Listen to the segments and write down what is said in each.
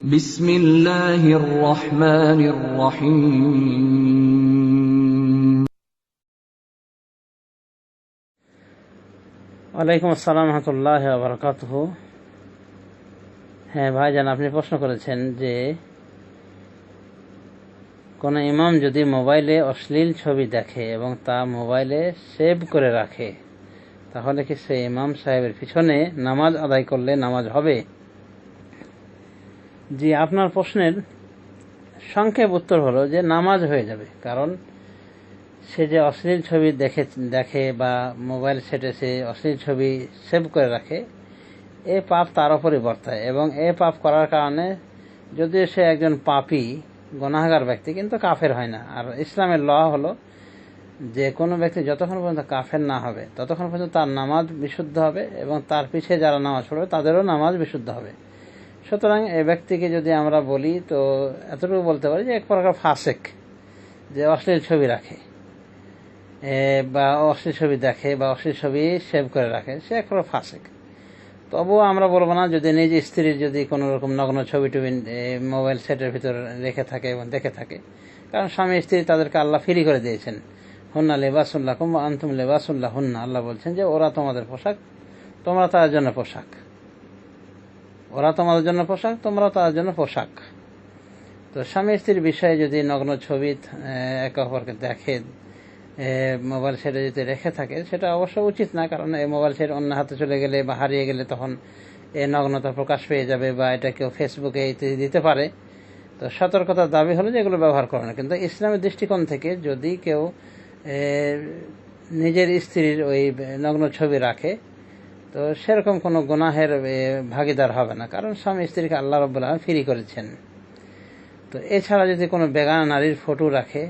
বিসমিল্লাহির ওয়ালাইকুম আসসালাম রহমতুল্লাহ বারকাতুহ। হ্যাঁ ভাইজান, আপনি প্রশ্ন করেছেন যে কোন ইমাম যদি মোবাইলে অশ্লীল ছবি দেখে এবং তা মোবাইলে সেভ করে রাখে, তাহলে কি সে ইমাম সাহেবের পিছনে নামাজ আদায় করলে নামাজ হবে? জি, আপনার প্রশ্নের সংক্ষেপ উত্তর হলো যে নামাজ হয়ে যাবে, কারণ সে যে অশ্লীল ছবি দেখে দেখে বা মোবাইল সেটে সে অশ্লীল ছবি সেভ করে রাখে, এ পাপ তার ওপরই বর্তায় এবং এ পাপ করার কারণে যদিও সে একজন পাপি গণাহাগার ব্যক্তি, কিন্তু কাফের হয় না। আর ইসলামের ল হলো যে কোনো ব্যক্তি যতক্ষণ পর্যন্ত কাফের না হবে, ততক্ষণ পর্যন্ত তার নামাজ বিশুদ্ধ হবে এবং তার পিছিয়ে যারা নামাজ পড়বে তাদেরও নামাজ বিশুদ্ধ হবে। সুতরাং এ ব্যক্তিকে যদি আমরা বলি, তো এতটুকু বলতে পারি যে এক প্রকার ফাসেক, যে অশ্লীল ছবি রাখে বা অশ্লীল ছবি দেখে, বা অশ্লীল ছবি সেভ করে রাখে, সে এক প্রকার ফাসেক। তবুও আমরা বলব না, যদি নিজ স্ত্রীর যদি কোনো রকম নগ্ন ছবি টবি মোবাইল সেটের ভিতর রেখে থাকে এবং দেখে থাকে, কারণ স্বামী স্ত্রী তাদেরকে আল্লাহ ফ্রি করে দিয়েছেন। হুন্না লেবাসুল্লাহ কুম আন্তুম লেবাসুল্লাহ হুন্না আল্লাহ বলছেন যে ওরা তোমাদের পোশাক, তোমরা তাদের জন্য পোশাক। ওরা তোমাদের জন্য পোশাক তোমরাও তাদের জন্য পোশাক। তো স্বামী স্ত্রীর বিষয়ে যদি নগ্ন ছবি একে অপরকে দেখে মোবাইল সেটে যদি রেখে থাকে, সেটা অবশ্য উচিত না, কারণ এই মোবাইল সেট অন্য হাতে চলে গেলে বা হারিয়ে গেলে তখন এই নগ্নতা প্রকাশ পেয়ে যাবে বা এটা কেউ ফেসবুকে ইত্যাদি দিতে পারে। তো সতর্কতার দাবি হলো যে এগুলো ব্যবহার করো না। কিন্তু ইসলামের দৃষ্টিকোণ থেকে যদি কেউ নিজের স্ত্রীর ওই নগ্ন ছবি রাখে তো সেরকম কোনো গুনাহের ভাগিদার হবে না। কারণ স্বামী স্ত্রীকে আল্লাহ রব্বুল্লাহ ফ্রি করেছেন। তো এছাড়া যদি কোনো বেগানা নারীর ফটো রাখে,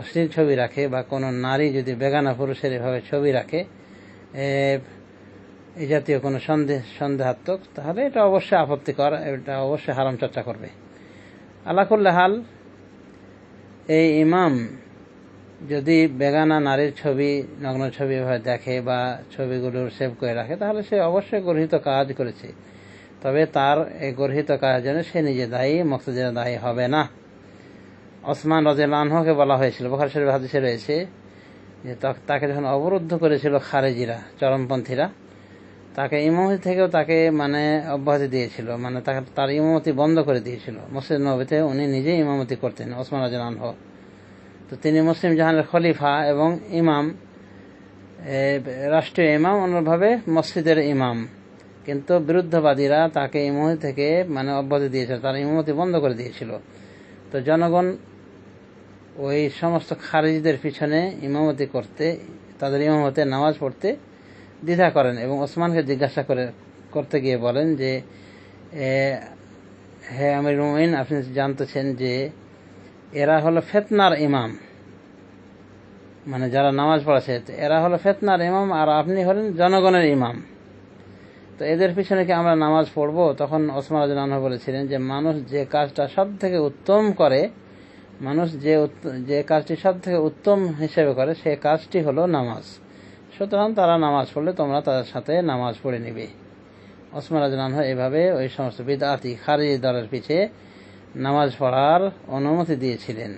অশ্লীল ছবি রাখে, বা কোনো নারী যদি বেগানা পুরুষের এভাবে ছবি রাখে এই জাতীয় কোনো সন্দেহ সন্দেহাত্মক, তাহলে এটা অবশ্যই আপত্তিকর, এটা অবশ্যই হারাম চর্চা করবে। আলাকুল্লা হাল এই ইমাম যদি বেগানা নারীর ছবি, নগ্ন ছবি দেখে বা ছবিগুলো সেভ করে রাখে, তাহলে সে অবশ্যই গর্হিত কাজ করেছে। তবে তার এই গর্হিত কাজের জন্য সে নিজে দায়ী, মকসুদের দায়ী হবে না। ওসমান রাজকে বলা হয়েছিল, বখার শরীফ হাদিসে রয়েছে যে তাকে যখন অবরুদ্ধ করেছিল খারেজিরা, চরমপন্থীরা, তাকে ইমামতি থেকেও তাকে মানে অব্যাহতি দিয়েছিল মানে তাকে তার ইমামতি বন্ধ করে দিয়েছিল। মসজিদ নবীতে উনি নিজেই ইমামতি করতেন ওসমান রাজলানহ তো তিনি মুসলিম জাহানের খলিফা এবং ইমাম রাষ্ট্রীয় ইমাম, অন্যভাবে মসজিদের ইমাম। কিন্তু বিরুদ্ধবাদীরা তাকে ইমামতি থেকে মানে অব্যাহতি দিয়েছিল, তার ইমামতি বন্ধ করে দিয়েছিল। তো জনগণ ওই সমস্ত খারিজদের পিছনে ইমামতি করতে, তাদের ইমামতে নামাজ পড়তে দ্বিধা করেন এবং ওসমানকে জিজ্ঞাসা করে, করতে গিয়ে বলেন যে হ্যাঁ আমির মোমিন আপনি জানতেছেন যে এরা হলো ফেতনার ইমাম। মানে যারা নামাজ পড়াছে এরা হলো ফেতনার ইমাম আর আপনি হলেন জনগণের ইমাম। তো এদের পিছনে কি আমরা নামাজ পড়ব? তখন ওসমান রাজনাহ বলেছিলেন যে, মানুষ যে কাজটা সব থেকে উত্তম করে, মানুষ যে যে কাজটি সব থেকে উত্তম হিসেবে করে, সে কাজটি হলো নামাজ। সুতরাং তারা নামাজ পড়লে তোমরা তাদের সাথে নামাজ পড়ে নিবে। ওসমান রাজনাহ এভাবে ওই সমস্ত বিদাতি খারিজ দলের পিছে নামাজ পড়ার অনুমতি দিয়েছিলেন।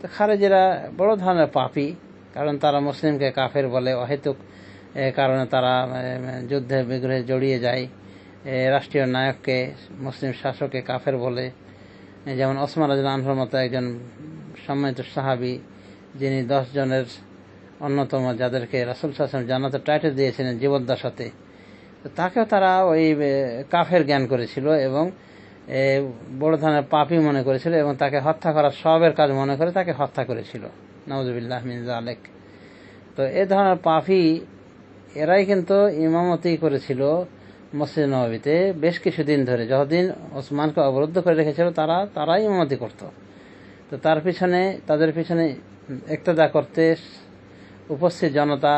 তো খারেজিরা বড় ধরনের পাপি, কারণ তারা মুসলিমকে কাফের বলে অহেতুক। কারণে তারা যুদ্ধে বিগ্রহে জড়িয়ে যায়। রাষ্ট্রীয় নায়ককে, মুসলিম শাসককে কাফের বলে। যেমন ওসমান রাজুল মতো একজন সম্মানিত সাহাবি, যিনি দশ জনের অন্যতম, যাদেরকে রাসুল সাসম জানাতে টাইটেল দিয়েছিলেন জীবদ্দশাতে। তো তাকেও তারা ওই কাফের জ্ঞান করেছিল এবং বড় ধরনের পাপি মনে করেছিল এবং তাকে হত্যা করার সবের কাজ মনে করে তাকে হত্যা করেছিল। নওয়াজবিল্লাহ মিন জালেক তো এ ধরনের পাপি, এরাই কিন্তু ইমামতি করেছিল মসজিদ নবীতে বেশ কিছুদিন ধরে। যতদিন ওসমানকে অবরুদ্ধ করে রেখেছিল, তারা, তারাই ইমামতি করত। তো তার পিছনে, তাদের পিছনে একতদা করতে উপস্থিত জনতা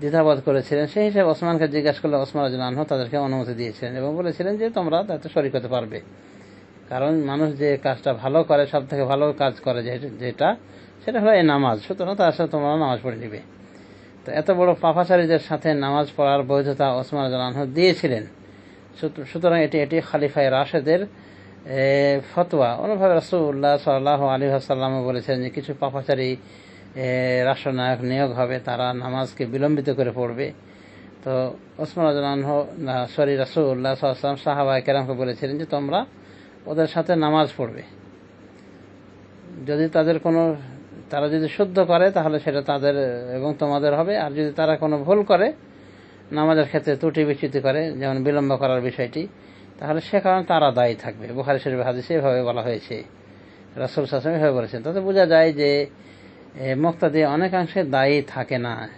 দ্বিধাবোধ করেছিলেন। সেই হিসেবে ওসমানকে জিজ্ঞাসা করলে ওসমান রাজু তাদেরকে অনুমতি দিয়েছিলেন এবং বলেছিলেন যে তোমরা তাতে শরিক হতে পারবে। কারণ মানুষ যে কাজটা ভালো করে সব থেকে ভালো কাজ করে যেটা সেটা হলো এই নামাজ। সুতরাং তার সাথে তোমরা নামাজ পড়ে নিবে। তো এত বড় পাপাচারীদের সাথে নামাজ পড়ার বৈধতা ওসমান রাজু দিয়েছিলেন। সুতরাং এটি এটি খালিফায় রাশেদের ফতোয়া। অনুভাবে রসুল্লাহ সাল্লাহ আলী আসাল্লামও বলেছেন যে কিছু পাপাচারী এ, রাষ্ট্রনায়ক নিয়োগ হবে, তারা নামাজকে বিলম্বিত করে পড়বে। তো ওসমান না, সরি রাসুল্লাহ সাল্লাম সাহাবা কেরামকে বলেছিলেন যে, তোমরা ওদের সাথে নামাজ পড়বে। যদি তাদের কোনো, তারা যদি শুদ্ধ করে, তাহলে সেটা তাদের এবং তোমাদের হবে। আর যদি তারা কোনো ভুল করে, নামাজের ক্ষেত্রে ত্রুটি বিচ্যুতি করে, যেমন বিলম্ব করার বিষয়টি, তাহলে সে কারণে তারা দায়ী থাকবে। বুখারি শরীফ হাদিসে এভাবে বলা হয়েছে। রাসুল সাসম এভাবে বলেছেন। তাতে বোঝা যায় যে মুক্তাদি অনেকাংশে দায়ী থাকে না।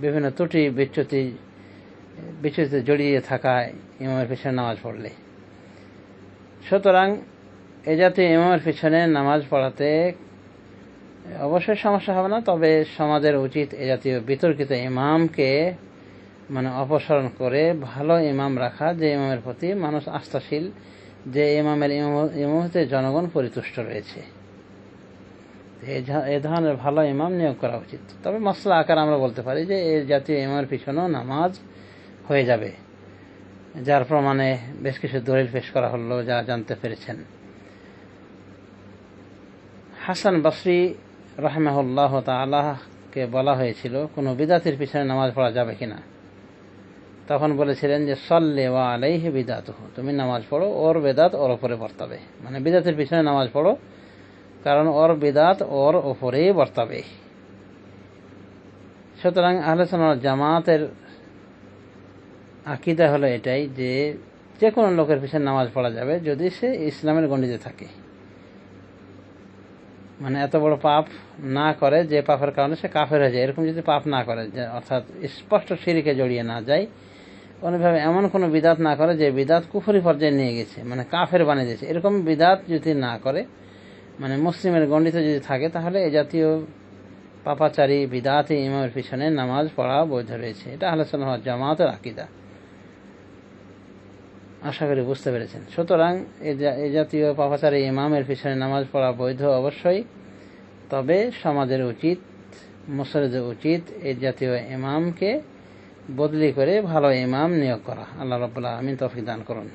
বিভিন্ন ত্রুটি, বিচ্যুতি, বিচ্যুতিতে জড়িয়ে থাকায় ইমামের পিছনে নামাজ পড়লে। সুতরাং এ জাতীয় ইমামের পিছনে নামাজ পড়াতে অবশ্যই সমস্যা হবে না, তবে সমাজের উচিত এ জাতীয় বিতর্কিত ইমামকে মানে অপসারণ করে ভালো ইমাম রাখা, যে ইমামের প্রতি মানুষ আস্থাশীল, যে ইমামের ইমাম- ইমামতে জনগণ পরিতুষ্ট রয়েছে। এ ধরনের ভালো ইমাম নিয়োগ করা উচিত। তবে মশলা আকার আমরা বলতে পারি যে এই জাতীয় ইমামের পিছনেও নামাজ হয়ে যাবে। যার প্রমাণে বেশ কিছু দলিল পেশ করা হলো, যা জানতে পেরেছেন। হাসান বসরি রহমাহুল্লাহ তালাহকে বলা হয়েছিল, কোনো বিদাতির পিছনে নামাজ পড়া যাবে কিনা? তখন বলেছিলেন যে, সল্লে ওয়া আলাইহি বিদাত তুমি নামাজ পড়ো, ওর বেদাত ওর ওপরে বর্তাবে। মানে বিদাতের পিছনে নামাজ পড়ো কারণ ওর বিদাত ওর ওপরেই বর্তাবে। সুতরাং আহলেসন জামাতের আকিদা হলো এটাই যে যে কোনো লোকের পিছনে নামাজ পড়া যাবে যদি সে ইসলামের গণ্ডিতে থাকে। মানে এত বড় পাপ না করে যে পাপের কারণে সে কাফের হয়ে যায়। এরকম যদি পাপ না করে অর্থাৎ স্পষ্ট সিঁড়িকে জড়িয়ে না যায়, কোনোভাবে এমন কোনো বিদাত না করে যে বিদাত কুফরি পর্যায়ে নিয়ে গেছে মানে কাফের বানিয়ে দিয়েছে। এরকম বিদাত যদি না করে মানে মুসলিমের গণ্ডিতে যদি থাকে, তাহলে এ জাতীয় পাপাচারী, বিদাতি ইমামের পিছনে নামাজ পড়া বৈধ রয়েছে। এটা আলোচনা জামাতের আকিদা। আশা করি বুঝতে পেরেছেন। সুতরাং এ এ জাতীয় পাপাচারী ইমামের পিছনে নামাজ পড়া বৈধ অবশ্যই, তবে সমাজের উচিত মুসলিদের উচিত এই জাতীয় ইমামকে বদলি করে ভালো ইমাম নিয়োগ করা। আল্লাহ রবুল্লাহ আমিন তফিক দান করুন।